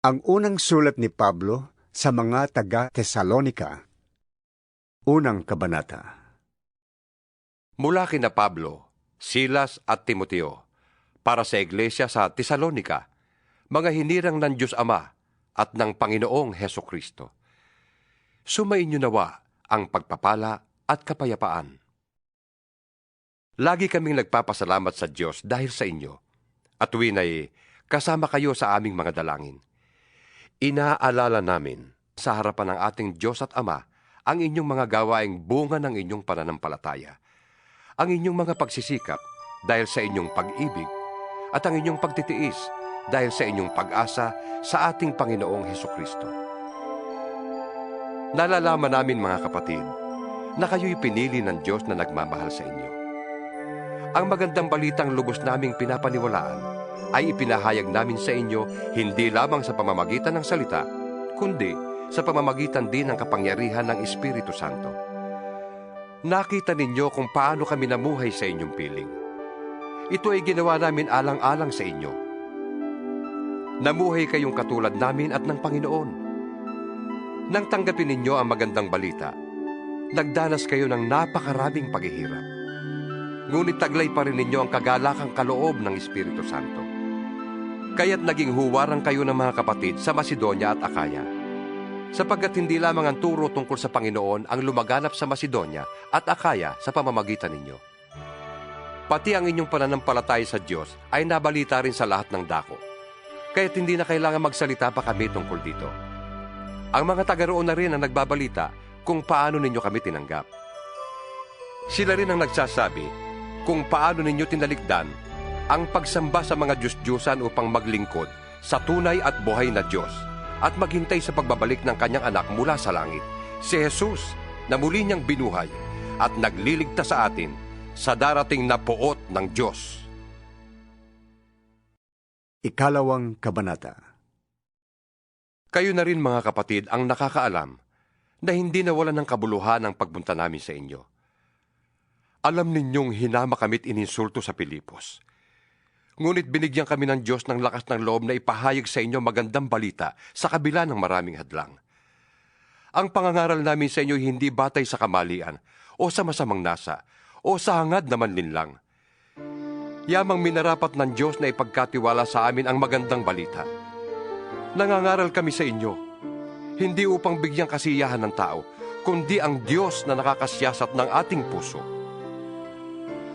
Ang unang sulat ni Pablo sa mga taga-Tesalonika. Unang kabanata. Mula kina Pablo, Silas at Timoteo, para sa iglesia sa Tesalonika, mga hinirang ng Diyos Ama at ng Panginoong Heso Kristo. Sumainyo nawa ang pagpapala at kapayapaan. Lagi kaming nagpapasalamat sa Diyos dahil sa inyo, at tuwin ay kasama kayo sa aming mga dalangin. Inaalala namin sa harapan ng ating Diyos at Ama ang inyong mga gawaing bunga ng inyong pananampalataya, ang inyong mga pagsisikap dahil sa inyong pag-ibig, at ang inyong pagtitiis dahil sa inyong pag-asa sa ating Panginoong Heso Kristo. Nalalaman namin mga kapatid na kayo'y pinili ng Diyos na nagmamahal sa inyo. Ang magandang balitang lubos naming pinapaniwalaan ay ipinahayag namin sa inyo hindi lamang sa pamamagitan ng salita, kundi sa pamamagitan din ng kapangyarihan ng Espiritu Santo. Nakita ninyo kung paano kami namuhay sa inyong piling. Ito ay ginawa namin alang-alang sa inyo. Namuhay kayong katulad namin at ng Panginoon. Nang tanggapin ninyo ang magandang balita, nagdanas kayo ng napakaraming paghihirap. Ngunit taglay pa rin ninyo ang kagalakang kaloob ng Espiritu Santo. Kaya't naging huwarang kayo ng mga kapatid sa Macedonia at Akaya. Sapagkat hindi lamang ang turo tungkol sa Panginoon ang lumaganap sa Macedonia at Akaya sa pamamagitan ninyo. Pati ang inyong pananampalataya sa Diyos ay nabalita rin sa lahat ng dako. Kaya't hindi na kailangan magsalita pa kami tungkol dito. Ang mga taga roon na rin ang nagbabalita kung paano ninyo kami tinanggap. Sila rin ang nagsasabi kung paano ninyo tinalikdan ang pagsamba sa mga Diyos-Diyosan upang maglingkod sa tunay at buhay na Diyos at maghintay sa pagbabalik ng kanyang anak mula sa langit, si Jesus, na muli niyang binuhay at nagliligtas sa atin sa darating na poot ng Diyos. Ikalawang kabanata. Kayo na rin mga kapatid ang nakakaalam na hindi nawalan ng kabuluhan ang pagpunta namin sa inyo. Alam ninyong hinama kami't ininsulto sa Pilipos. Ngunit binigyan kami ng Diyos ng lakas ng loob na ipahayag sa inyo magandang balita sa kabila ng maraming hadlang. Ang pangangaral namin sa inyo hindi batay sa kamalian o sa masamang nasa o sa hangad naman linlang. Yamang minarapat ng Diyos na ipagkatiwala sa amin ang magandang balita. Nangangaral kami sa inyo, hindi upang bigyang kasiyahan ng tao, kundi ang Diyos na nakakasyasat ng ating puso.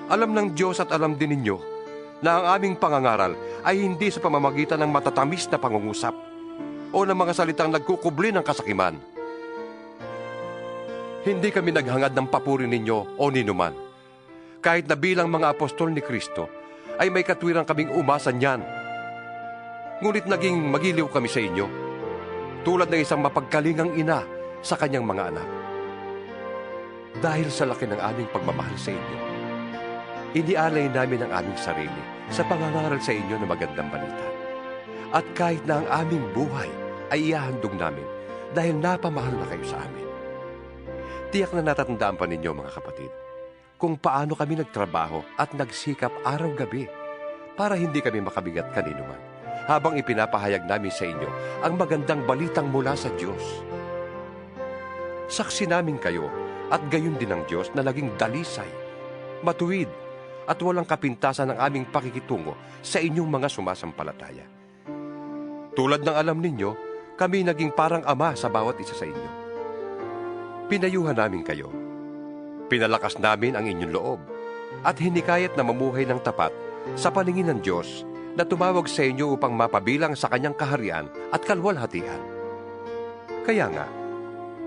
Alam ng Diyos at alam din ninyo na ang aming pangangaral ay hindi sa pamamagitan ng matatamis na pangungusap o ng mga salitang nagkukubli ng kasakiman. Hindi kami naghangad ng papuri ninyo o ninuman. Kahit na bilang mga apostol ni Kristo, ay may katwirang kaming umasa niyan. Ngunit naging magiliw kami sa inyo, tulad ng isang mapagkalingang ina sa kanyang mga anak. Dahil sa laki ng aming pagmamahal sa inyo, inialay namin ang aming sarili sa pangangaral sa inyo ng magandang balita. At kahit na ang aming buhay ay ihahandog namin dahil napamahal na kayo sa amin. Tiyak na natatandaan pa ninyo mga kapatid kung paano kami nagtrabaho at nagsikap araw-gabi para hindi kami makabigat kanino man habang ipinapahayag namin sa inyo ang magandang balitang mula sa Diyos. Saksi namin kayo at gayon din ang Diyos na naging dalisay, matuwid at walang kapintasan ng aming pakikitungo sa inyong mga sumasampalataya. Tulad ng alam ninyo, kami naging parang ama sa bawat isa sa inyo. Pinayuhan namin kayo. Pinalakas namin ang inyong loob at hinikayat na mamuhay ng tapat sa paningin ng Diyos na tumawag sa inyo upang mapabilang sa kanyang kaharian at kalwalhatian. Kaya nga,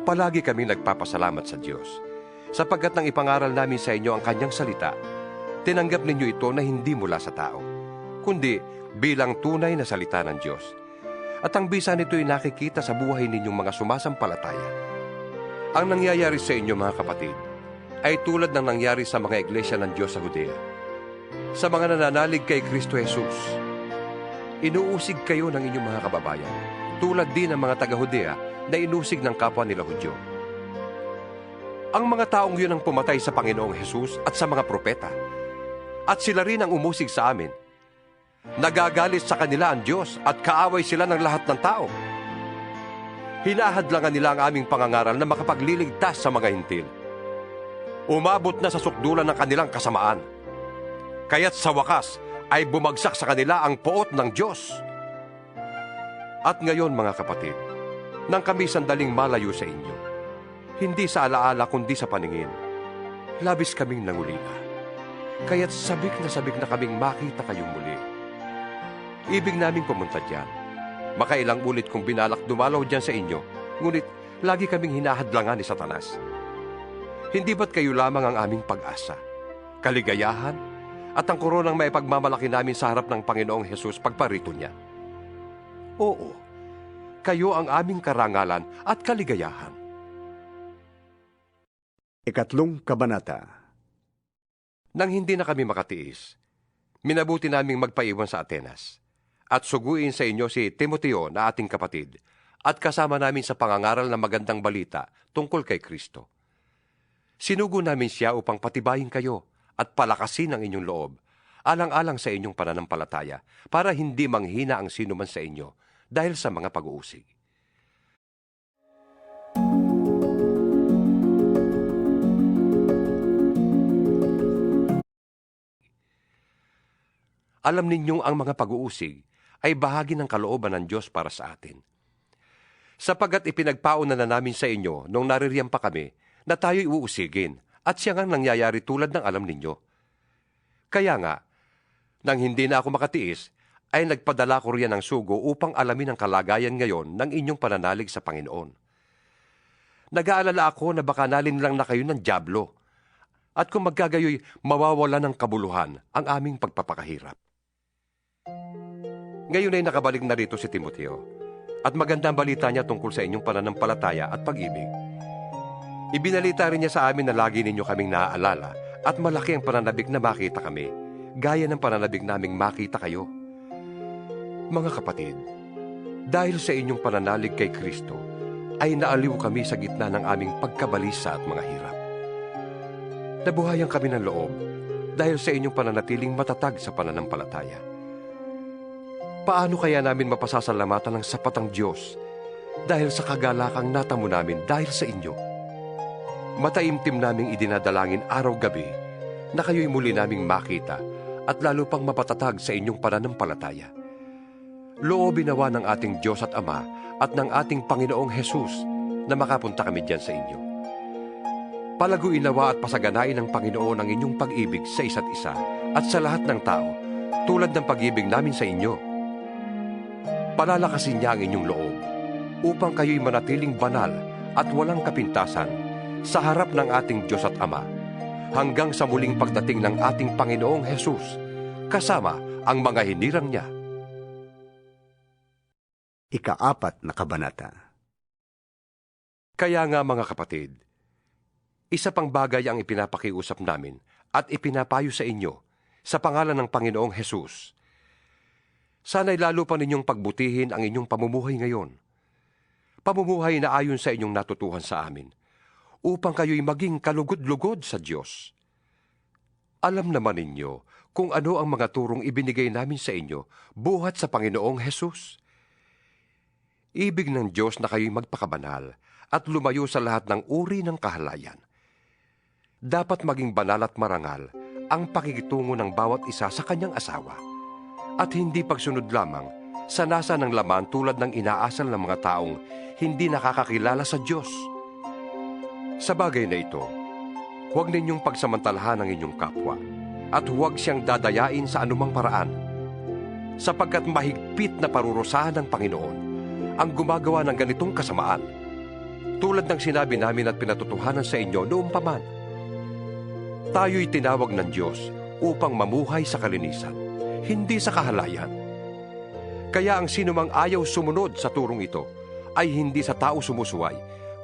palagi kami nagpapasalamat sa Diyos sapagkat nang ipangaral namin sa inyo ang kanyang salita, tinanggap ninyo ito na hindi mula sa tao, kundi bilang tunay na salita ng Diyos. At ang bisa nito ay nakikita sa buhay ninyong mga sumasampalataya. Ang nangyayari sa inyo mga kapatid ay tulad ng nangyari sa mga iglesia ng Diyos sa Judea. Sa mga nananalig kay Kristo Jesus, inuusig kayo ng inyong mga kababayan, tulad din ng mga taga-Judea na inusig ng kapwa nila Hudyo. Ang mga taong yun ang pumatay sa Panginoong Jesus at sa mga propeta. At sila rin ang umusig sa amin. Nagagalit sa kanila ang Diyos at kaaway sila ng lahat ng tao. Hinahadlangan nila ang aming pangangaral na makapagliligtas sa mga hintil. Umabot na sa sukdulan ng kanilang kasamaan. Kaya't sa wakas ay bumagsak sa kanila ang poot ng Diyos. At ngayon mga kapatid, nang kami sandaling malayo sa inyo, hindi sa alaala kundi sa paningin, labis kaming nangulila. Kaya't sabik na sabik na kaming makita kayong muli. Ibig namin pumunta dyan. Makailang ulit kong binalak dumalaw dyan sa inyo, ngunit lagi kaming hinahadlangan ni Satanas. Hindi ba't kayo lamang ang aming pag-asa, kaligayahan, at ang koronang may pagmamalaki namin sa harap ng Panginoong Hesus pagparito niya? Oo, kayo ang aming karangalan at kaligayahan. Ikatlong kabanata. Nang hindi na kami makatiis, minabuti naming magpaiwan sa Atenas at suguin sa inyo si Timoteo na ating kapatid at kasama namin sa pangangaral ng magandang balita tungkol kay Kristo. Sinugo namin siya upang patibayin kayo at palakasin ang inyong loob, alang-alang sa inyong pananampalataya, para hindi manghina ang sino man sa inyo dahil sa mga pag-uusig. Alam ninyong ang mga pag-uusig ay bahagi ng kalooban ng Diyos para sa atin. Sapagat ipinagpauna na namin sa inyo nung naririyan pa kami na tayo'y uusigin at siya nga nangyayari tulad ng alam ninyo. Kaya nga, nang hindi na ako makatiis, ay nagpadala ko riyan ng sugo upang alamin ang kalagayan ngayon ng inyong pananalig sa Panginoon. Nag-aalala ako na baka nalin lang na kayo ng Diablo at kung magkagayoy mawawala ng kabuluhan ang aming pagpapakahirap. Ngayon ay nakabalik na rito si Timoteo at magandang balita niya tungkol sa inyong pananampalataya at pag-ibig. Ibinalita rin niya sa amin na lagi ninyo kaming naaalala at malaki ang pananabik na makita kami, gaya ng pananabik naming makita kayo. Mga kapatid, dahil sa inyong pananalig kay Kristo, ay naaliw kami sa gitna ng aming pagkabalisa at mga hirap. Nabuhayan kami ng loob dahil sa inyong pananatiling matatag sa pananampalataya. Paano kaya namin mapasasalamatan ng sapat ang Diyos dahil sa kagalakang natamo namin dahil sa inyo? Mataimtim naming idinadalangin araw-gabi na kayo'y muli naming makita at lalo pang mapatatag sa inyong pananampalataya. Loobin nawa ng ating Diyos at Ama at ng ating Panginoong Hesus na makapunta kami diyan sa inyo. Palaguin nawa at pasaganain ng Panginoon ang inyong pag-ibig sa isa't isa at sa lahat ng tao, tulad ng pag-ibig namin sa inyo. Palalakasin niya ang inyong loob upang kayo'y manatiling banal at walang kapintasan sa harap ng ating Diyos at Ama hanggang sa muling pagdating ng ating Panginoong Hesus kasama ang mga hinirang niya. Ikaapat na kabanata. Kaya nga mga kapatid, isa pang bagay ang ipinapakiusap namin at ipinapayo sa inyo sa pangalan ng Panginoong Hesus. Sana'y lalo pa ninyong pagbutihin ang inyong pamumuhay ngayon. Pamumuhay na ayon sa inyong natutuhan sa amin, upang kayo'y maging kalugod-lugod sa Diyos. Alam naman ninyo kung ano ang mga turong ibinigay namin sa inyo buhat sa Panginoong Hesus. Ibig ng Diyos na kayo'y magpakabanal at lumayo sa lahat ng uri ng kahalayan. Dapat maging banal at marangal ang pakikitungo ng bawat isa sa kanyang asawa at hindi pagsunod lamang sa nasa ng laman tulad ng inaasal ng mga taong hindi nakakakilala sa Diyos. Sa bagay na ito, huwag ninyong pagsamantalahan ang inyong kapwa at huwag siyang dadayain sa anumang paraan sapagkat mahigpit na parurusahan ng Panginoon ang gumagawa ng ganitong kasamaan tulad ng sinabi namin at pinatutuhanan sa inyo noong paman. Tayo'y tinawag ng Diyos upang mamuhay sa kalinisan, hindi sa kahalayan. Kaya ang sinumang ayaw sumunod sa turong ito ay hindi sa tao sumusuway,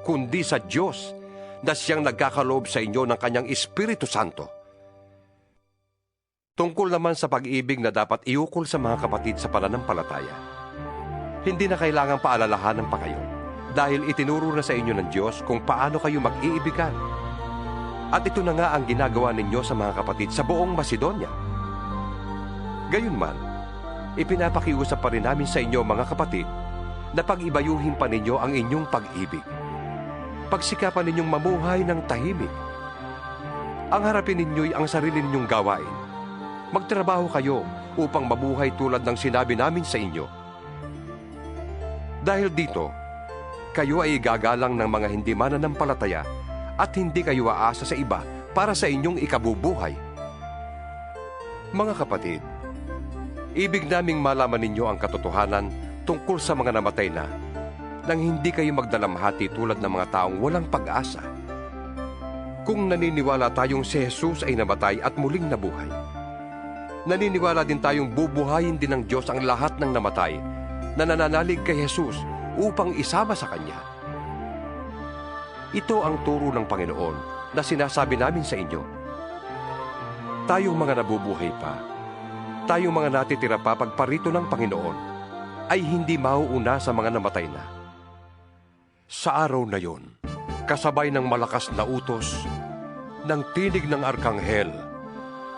kundi sa Diyos na siyang nagkakaloob sa inyo ng kanyang Espiritu Santo. Tungkol naman sa pag-ibig na dapat iukol sa mga kapatid sa pananampalataya, hindi na kailangang paalalahanan pa kayo dahil itinuro na sa inyo ng Diyos kung paano kayo mag-iibigan. At ito na nga ang ginagawa ninyo sa mga kapatid sa buong Macedonia. Gayunman, ipinapakiusap pa rin namin sa inyo mga kapatid na pag-ibayuhin pa ninyo ang inyong pag-ibig. Pagsikapan ninyong mamuhay ng tahimik. Ang harapin ninyo'y ang sarili ninyong gawain. Magtrabaho kayo upang mabuhay tulad ng sinabi namin sa inyo. Dahil dito, kayo ay igagalang ng mga hindi mananampalataya at hindi kayo aasa sa iba para sa inyong ikabubuhay. Mga kapatid, ibig naming malaman ninyo ang katotohanan tungkol sa mga namatay na nang hindi kayo magdalamhati tulad ng mga taong walang pag-asa. Kung naniniwala tayong si Jesus ay namatay at muling nabuhay, naniniwala din tayong bubuhayin din ng Diyos ang lahat ng namatay na nananalig kay Jesus upang isama sa Kanya. Ito ang turo ng Panginoon na sinasabi namin sa inyo. Tayong mga nabubuhay pa, tayong mga natitira pa pagparito ng Panginoon, ay hindi mauuna sa mga namatay na. Sa araw na yon, kasabay ng malakas na utos, ng tinig ng arkanghel,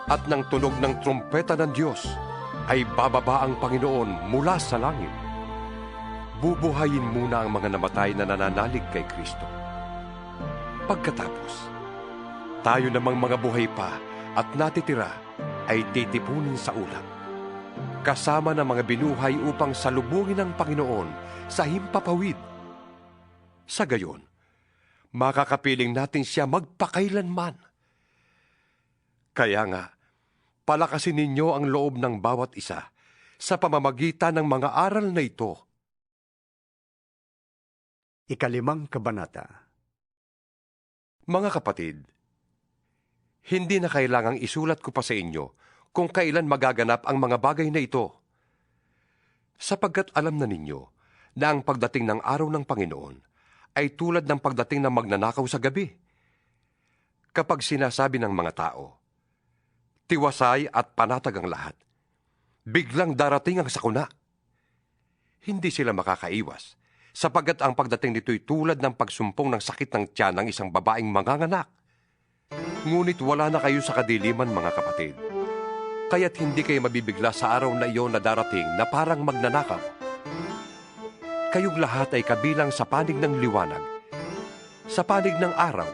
at ng tunog ng trumpeta ng Diyos, ay bababa ang Panginoon mula sa langit. Bubuhayin muna ang mga namatay na nananalig kay Kristo. Pagkatapos, tayo namang mga buhay pa at natitira ay titipunin sa ulap. Kasama ng mga binuhay upang salubungin ang Panginoon sa himpapawid. Sa gayon, makakapiling natin siya magpakailanman. Kaya nga, palakasin ninyo ang loob ng bawat isa sa pamamagitan ng mga aral na ito. Ikalimang kabanata. Mga kapatid, hindi na kailangang isulat ko pa sa inyo kung kailan magaganap ang mga bagay na ito. Sapagkat alam na ninyo na ang pagdating ng araw ng Panginoon ay tulad ng pagdating ng magnanakaw sa gabi. Kapag sinasabi ng mga tao, tiwasay at panatag ang lahat, biglang darating ang sakuna. Hindi sila makakaiwas sapagkat ang pagdating nito'y tulad ng pagsumpong ng sakit ng tiyan ng isang babaeng manganganak. Ngunit wala na kayo sa kadiliman, mga kapatid. Kaya't hindi kayo mabibigla sa araw na iyon na darating na parang magnanakaw. Kayong lahat ay kabilang sa panig ng liwanag, sa panig ng araw,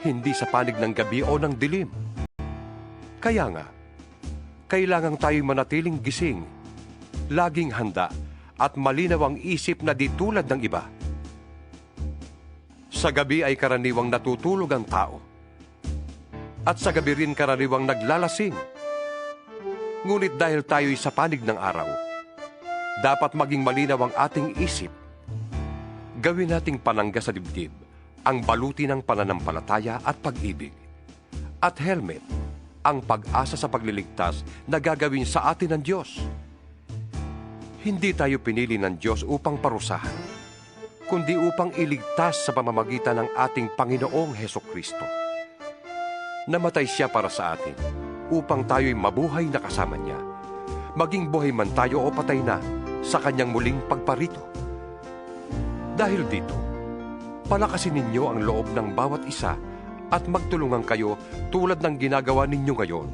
hindi sa panig ng gabi o ng dilim. Kaya nga, kailangang tayo manatiling gising, laging handa at malinaw ang isip na di tulad ng iba. Sa gabi ay karaniwang natutulog ang tao. At sa gabi rin karaniwang naglalasing. Ngunit dahil tayo'y sa panig ng araw, dapat maging malinaw ang ating isip. Gawin nating panangga sa dibdib ang baluti ng pananampalataya at pag-ibig. At helmet, ang pag-asa sa pagliligtas na gagawin sa atin ng Diyos. Hindi tayo pinili ng Diyos upang parusahan, kundi upang iligtas sa pamamagitan ng ating Panginoong Heso Kristo. Namatay siya para sa atin, upang tayo'y mabuhay na kasama niya, maging buhay man tayo o patay na sa kanyang muling pagparito. Dahil dito, palakasin ninyo ang loob ng bawat isa at magtulungan kayo tulad ng ginagawa ninyo ngayon.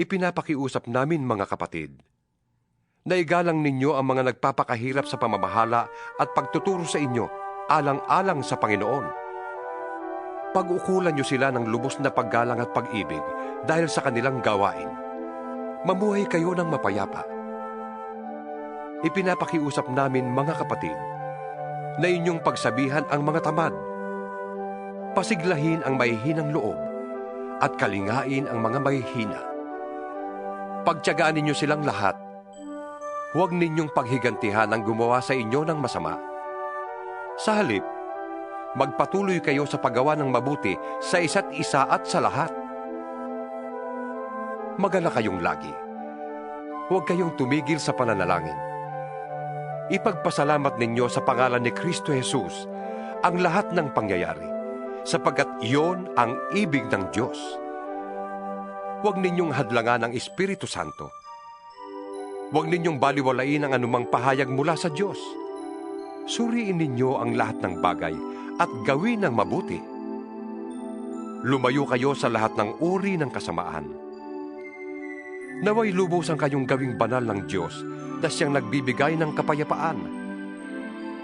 Ipinapakiusap namin mga kapatid, na igalang ninyo ang mga nagpapakahirap sa pamamahala at pagtuturo sa inyo alang-alang sa Panginoon. Pag-ukulan nyo sila ng lubos na paggalang at pag-ibig dahil sa kanilang gawain. Mamuhay kayo ng mapayapa. Ipinapakiusap namin mga kapatid na inyong pagsabihan ang mga tamad. Pasiglahin ang mahihinang loob at kalingain ang mga mahihina. Pagtyagaan ninyo silang lahat huwag ninyong paghigantihan ang gumawa sa inyo ng masama. Sa halip, magpatuloy kayo sa paggawa ng mabuti sa isa't isa at sa lahat. Magala kayong lagi. Huwag kayong tumigil sa pananalangin. Ipagpasalamat ninyo sa pangalan ni Kristo Jesus ang lahat ng pangyayari, sapagkat iyon ang ibig ng Diyos. Huwag ninyong hadlangan ang Espiritu Santo Huwag ninyong baliwalain ang anumang pahayag mula sa Diyos. Suriin ninyo ang lahat ng bagay at gawin ng mabuti. Lumayo kayo sa lahat ng uri ng kasamaan. Naway lubos ang kayong gawing banal ng Diyos na siyang nagbibigay ng kapayapaan.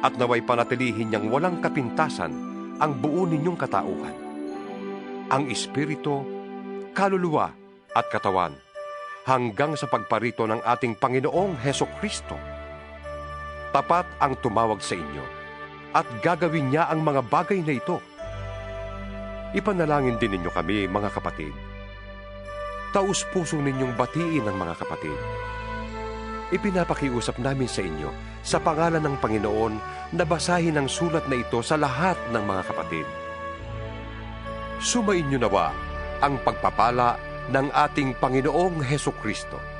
At naway panatilihin niyang walang kapintasan ang buo ninyong katauhan. Ang Espiritu, kaluluwa at katawan hanggang sa pagparito ng ating Panginoong Heso Kristo. Tapat ang tumawag sa inyo at gagawin niya ang mga bagay na ito. Ipanalangin din ninyo kami, mga kapatid. Taus-puso ninyong batiin ang mga kapatid. Ipinapakiusap namin sa inyo sa pangalan ng Panginoon na basahin ang sulat na ito sa lahat ng mga kapatid. Sumainyo nawa ang pagpapala ng ating Panginoong Heso Kristo